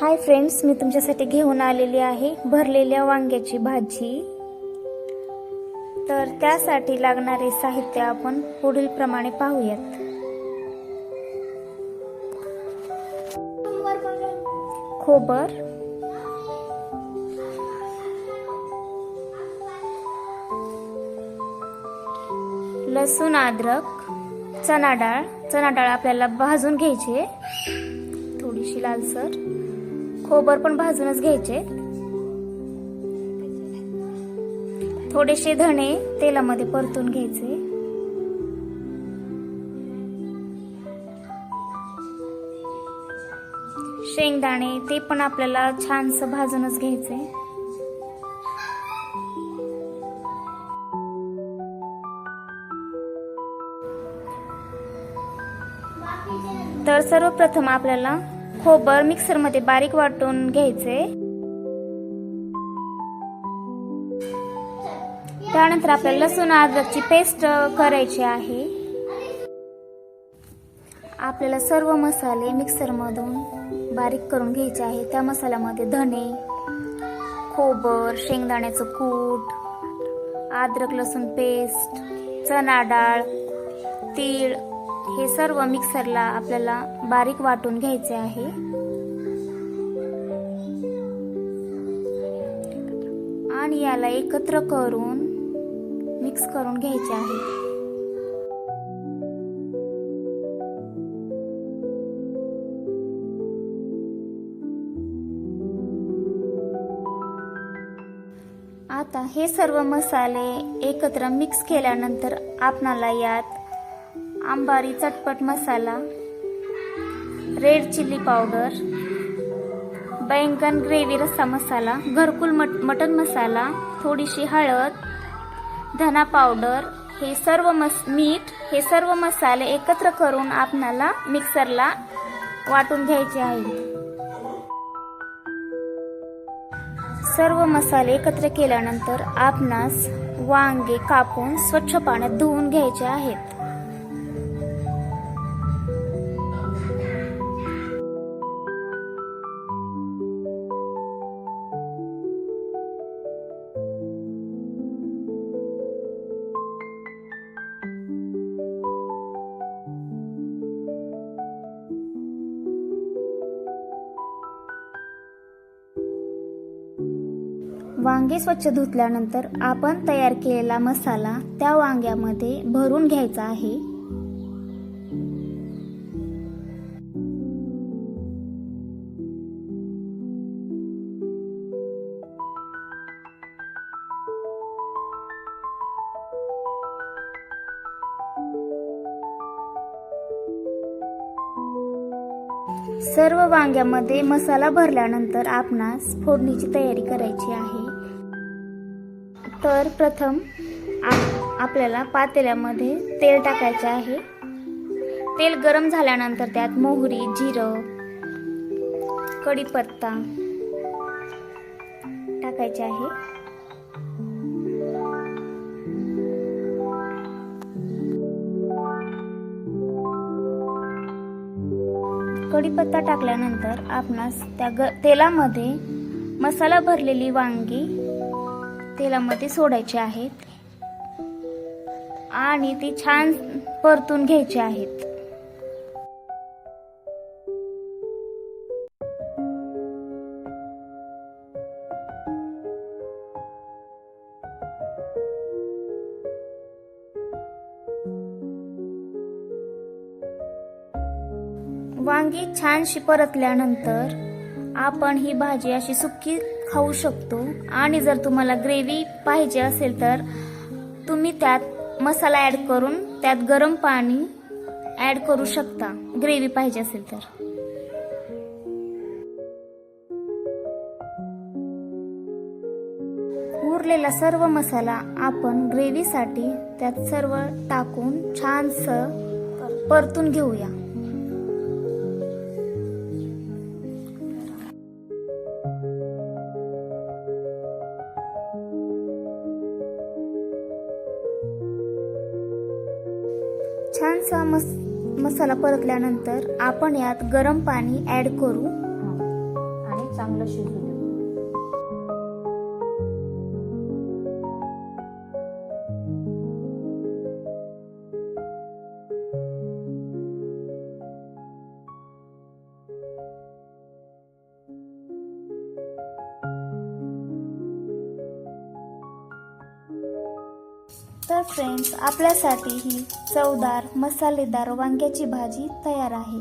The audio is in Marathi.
हाय फ्रेंड्स मी तुमच्यासाठी घेऊन आलेली आहे भरलेल्या वांग्याची भाजी. तर त्यासाठी लागणारे साहित्य आपण पुढील प्रमाणे पाहूयात. खोबर. लसूण अद्रक चना डाळ. चना डाळ आपल्याला भाजून घ्यायची थोडीशी लालसर. खोबर पण भाजूनच घ्यायचे. थोडेसे धणे तेलामध्ये परतून घ्यायचे. शेंगदाणे ते पण आपल्याला छानस भाजूनच घ्यायचे. तर सर्वप्रथम आपल्याला खोबर मिक्सरमध्ये बारीक वाटून घ्यायचे. त्यानंतर आपल्याला लसूण अद्रकची पेस्ट करायची आहे. आपल्याला सर्व मसाले मिक्सरमधून बारीक करून घ्यायचे आहे. त्या मसाल्यामध्ये धने खोबर शेंगदाण्याचं कूट अद्रक लसूण पेस्ट चणा डाळ तीळ हे सर्व मिक्सरला आपल्याला बारीक वाटून घ्यायचे आहे. आणि याला एकत्र करून मिक्स करून घ्यायचे आहे. आता हे सर्व मसाले एकत्र मिक्स केल्यानंतर आपणाला यात आंबारी चटपट मसाला रेड चिली पावडर बैंगन ग्रेव्ही रस्सा मसाला घरकुल मट मटन मसाला थोडीशी हळद धना पावडर हे सर्व मस मीठ हे सर्व मसाले एकत्र करून आपणाला मिक्सरला वाटून घ्यायचे आहे. सर्व मसाले एकत्र केल्यानंतर आपणास वांगे कापून स्वच्छ पाण्यात धुवून घ्यायचे आहेत. वांगे स्वच्छ धुतल्यानंतर आपण तयार केलेला मसाला त्या वांग्यामध्ये भरून घ्यायचा आहे. सर्व वांग्यामध्ये मसाला भरल्यानंतर आपणास फोडणीची तयारी करायची आहे. तर प्रथम आप आपल्याला पातेल्यामध्ये तेल टाकायचे आहे. तेल गरम झाल्यानंतर त्यात मोहरी जिरं कढीपत्ता टाकायचे आहे. कढीपत्ता टाकल्यानंतर आपणास त्या ग तेलामध्ये मसाला भरलेली वांगी तेलामध्ये सोडायचे आहेत. आणि ती छान परतून घ्यायचे आहेत. वांगी छानशी परतल्यानंतर आपण ही भाजी अशी सुकी खाऊ शकतो. आणि जर तुम्हाला ग्रेव्ही पाहिजे असेल तर तुम्ही त्यात मसाला ॲड करून त्यात गरम पाणी ॲड करू शकता. ग्रेव्ही पाहिजे असेल तर. उरलेला सर्व मसाला आपण ग्रेव्हीसाठी त्यात सर्व टाकून छानसं परतून घेऊया. चा मस मसाला परतल्यानंतर आपण यात गरम पाणी ॲड करू. आणि चांगलं शिजू तर फ्रेंड्स आपल्यासाठी ही चवदार मसालेदार वांग्याची भाजी तयार आहे.